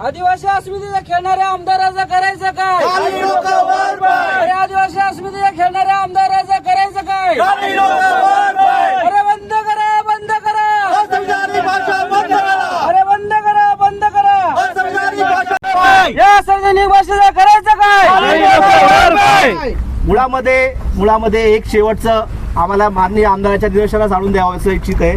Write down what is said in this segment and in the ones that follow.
आदिवासी अस्मितेच्या खेळणाऱ्या आमदाराचं करायचं काय. अरे आदिवासी अस्मितेच्या खेळणाऱ्या आमदाराचं करायचं काय. अरे बंद करा बंद करा. अरे बंद करा बंद करा. या संविधानिक भाषेचं करायचं काय. मुळामध्ये मुळामध्ये एक शेवटचं आम्हाला माननीय आमदाराच्या निदर्शनास आणून द्यावं असं इच्छित आहे.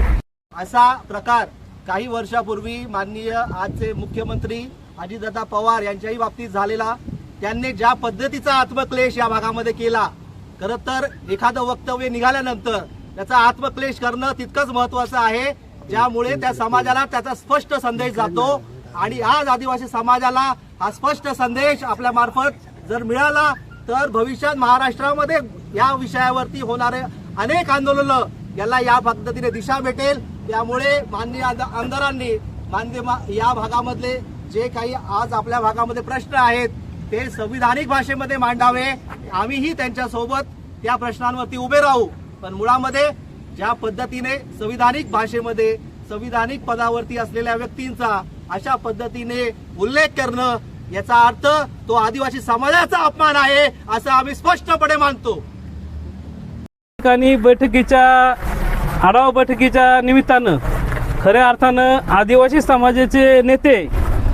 असा प्रकार काही वर्षापूर्वी माननीय आजचे मुख्यमंत्री अजितदादा पवार यांच्याही बाबतीत झालेला त्यांनी ज्या पद्धतीचा आत्मक्लेश या भागामध्ये केला खरं तर एखादं वक्तव्य निघाल्यानंतर त्याचा आत्मक्लेश करणं तितकंच महत्वाचं आहे ज्यामुळे त्या समाजाला त्याचा स्पष्ट संदेश जातो आणि आज आदिवासी समाजाला हा स्पष्ट संदेश आपल्या मार्फत जर मिळाला तर भविष्यात महाराष्ट्रामध्ये या विषयावरती होणारे अनेक आंदोलन याला या पद्धतीने दिशा भेटेल. त्यामुळे माननीय आमदारांनी माननीय या भागामधले जे काही आज आपल्या भागामध्ये प्रश्न आहेत ते संविधानिक भाषेमध्ये मांडावे. आम्हीही त्यांच्यासोबत त्या प्रश्नांवरती उभे राहू. पण मुळामध्ये ज्या पद्धतीने संविधानिक भाषेमध्ये संविधानिक पदावरती असलेल्या व्यक्तींचा अशा पद्धतीने उल्लेख करणं याचा अर्थ तो आदिवासी समाजाचा अपमान आहे असं आम्ही स्पष्टपणे मानतो. ठिकाणी बैठकीच्या आढावा बैठकीच्या निमित्तानं खऱ्या अर्थानं आदिवासी समाजाचे नेते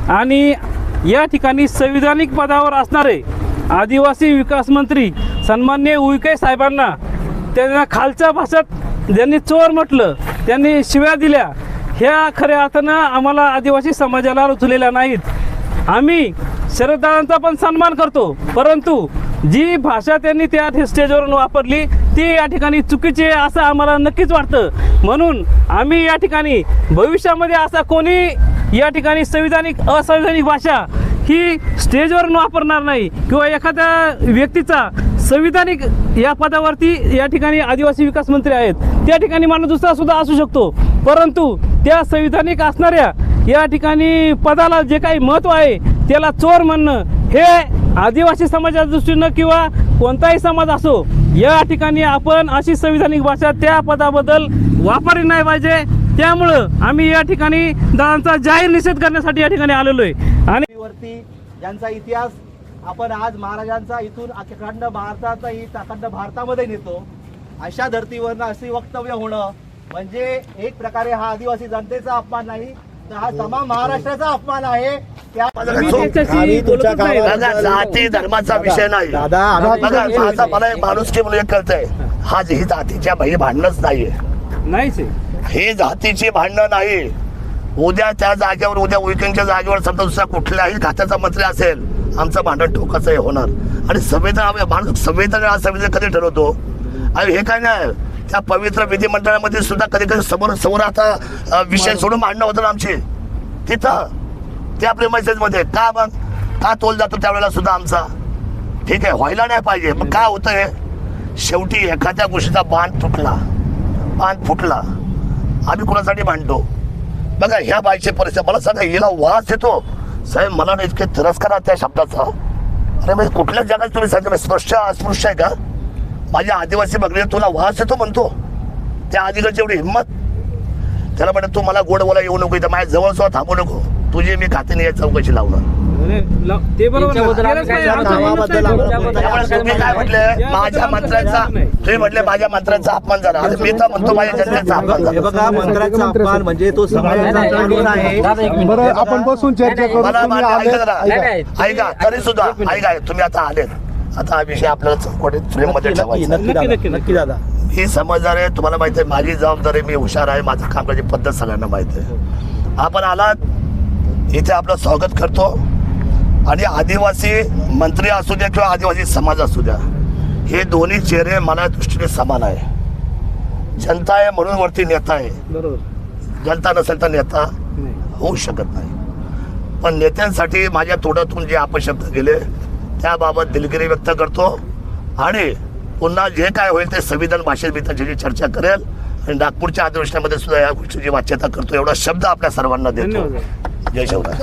आणि या ठिकाणी संविधानिक पदावर असणारे आदिवासी विकास मंत्री सन्मान्य उईके साहेबांना त्यांना खालच्या भाषेत ज्यांनी चोर म्हटलं त्यांनी शिव्या दिल्या ह्या खऱ्या अर्थानं आम्हाला आदिवासी समाजाला रुचलेल्या नाहीत. आम्ही शरददादांचा पण सन्मान करतो परंतु जी भाषा त्यांनी त्या स्टेजवरून वापरली ते या ठिकाणी चुकीचे असं आम्हाला नक्कीच वाटतं. म्हणून आम्ही या ठिकाणी भविष्यामध्ये असा कोणी या ठिकाणी संविधानिक असंविधानिक भाषा ही स्टेजवरून वापरणार नाही किंवा एखाद्या व्यक्तीचा संविधानिक या पदावरती या ठिकाणी आदिवासी विकास मंत्री आहेत त्या ठिकाणी माणूस दुसरा सुद्धा असू शकतो. परंतु त्या संविधानिक असणाऱ्या या ठिकाणी पदाला जे काही महत्त्व आहे त्याला चोर म्हणणं हे आदिवासी समाजाच्या दृष्टीनं किंवा कोणताही समाज असो या ठिकाणी आपण अशी संविधानिक भाषा त्या पदाबद्दल वापरली नाही पाहिजे. त्यामुळं आम्ही या ठिकाणी दादांचा जाहीर निषेध करण्यासाठी या ठिकाणी आलेलो आहे. आणि वरती ज्यांचा इतिहास आपण आज महाराजांचा इथून अखंड भारताचा ही अखंड भारतामध्ये नेतो अशा धर्तीवरनं अशी वक्तव्य होणं म्हणजे एक प्रकारे हा आदिवासी जनतेचा अपमान नाही तर हा तमाम महाराष्ट्राचा अपमान आहे. बघा जाती धर्माचा विषय नाही. दादा, आम्ही- बघा माझा मला एक माणूस की म्हणून एक कळतंय. हा ही जातीच्या भाई भांडणच नाहीये. नाहीच आहे. ही जातीची भांडणं नाही. उद्या त्या जागेवर उद्या उईकेंच्या जागेवर समजा दुसरा कुठल्याही खात्याचा मंत्री असेल आमचं भांडण टोकाचं हे होणार. आणि संविधान माणूस संविधान हा संविधान कधी ठरवतो? आणि हे काय नाही त्या पवित्र विधिमंडळामध्ये सुद्धा कधी कधी समोर समोर आता अ, विषय सोडून भांडणं होतं आमची. तिथं त्या प्रेमाइसेस मध्ये का मग? का तोल जातो त्यावेळेला सुद्धा आमचा? ठीक आहे व्हायला नाही पाहिजे. मग काय होतं आहे शेवटी एखाद्या गोष्टीचा बांध तुटला बांध फुटला. आम्ही कोणासाठी मांडतो बघा ह्या बाईचे परिस्थिती मला सांगा हिला वास येतो? साहेब मला ना इतके तिरस्कार त्या शब्दाचा. अरे म्हणजे कुठल्याच जगात तुम्ही सांगितलं म्हणजे स्पृश्य अस्पृश्य आहे का? माझ्या आदिवासी बघले तुला वास येतो म्हणतो. त्या आदिवासी एवढी हिंमत. त्याला म्हणत तू मला गोड बोला येऊ नको इथं. माझ्या जवळ सुद्धा थांबू नको. तुझी मी खाते नाही चौकशी लावणार ते बरोबर ना. केलंच नाही. आमचं म्हणणंच नाही. त्यामुळे तुम्ही काय म्हटले माझ्या मंत्र्यांचा तुम्ही म्हटले माझ्या मंत्र्यांचा अपमान झाला. मी तर म्हणतो माझ्या जनतेचा अपमान हे झाला. बघा मंत्र्याचा अपमान म्हणजे तो समाजाचा अपमान आहे. बरं आपण बसून चर्चा करू. मला तुम्ही मला आले? ऐका जरा ऐका तरी सुद्धा ऐका तुम्ही आता आलेत. आता हा विषय आपल्याला चौकटीत फ्रेममध्ये नक्की ठेवायचा नक्की नक्की, दादा नक्की, नक्की दादा. ही समजदार आहे तुम्हाला माहिती आहे माझी जबाबदारी मी हुशार आहे माझं काम करायची पद्धत सगळ्यांना माहिती आहे. आपण आलात इथे आपलं स्वागत करतो. आणि आदिवासी मंत्री असू द्या किंवा आदिवासी समाज असू द्या हे दोन्ही चेहरे मला दृष्टीने समान आहे. जनता आहे म्हणून वरती नेता आहे. बरोबर. जनता नसेल तर नेता. होऊ शकत नाही. पण नेत्यांसाठी माझ्या तोंडातून जे अपशब्द गेले त्याबाबत दिलगिरी व्यक्त करतो. आणि पुन्हा जे काय होईल ते संविधान भाषेत मी त्याची चर्चा करेल. आणि नागपूरच्या अधिवेशनामध्ये सुद्धा या गोष्टीची वाच्यता करतो. एवढा शब्द आपल्या सर्वांना देतो. İyi.